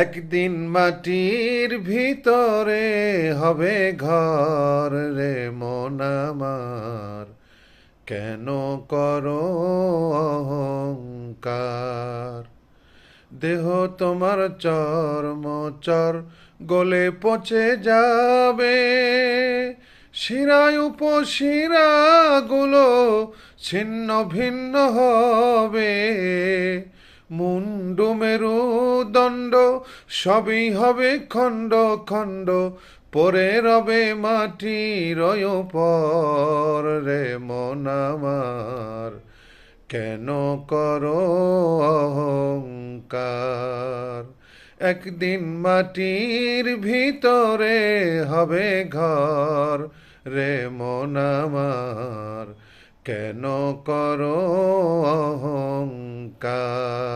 একদিন মাটির ভিতরে হবে ঘর রে মন আমার। কেন করো অহংকার? দেহ তোমার চর্ম চর গলে পচে যাবে। শিরায় উপশিরা গুলো ছিন্ন ভিন্ন হবে। মুন্ডু মেরু দণ্ড, সবই হবে খণ্ড খণ্ড। পরে রবে মাটির পর রে মন আমার। কেন করো অহংকার? একদিন মাটির ভিতরে হবে ঘর রে মন আমার। কেন করো অহংকার?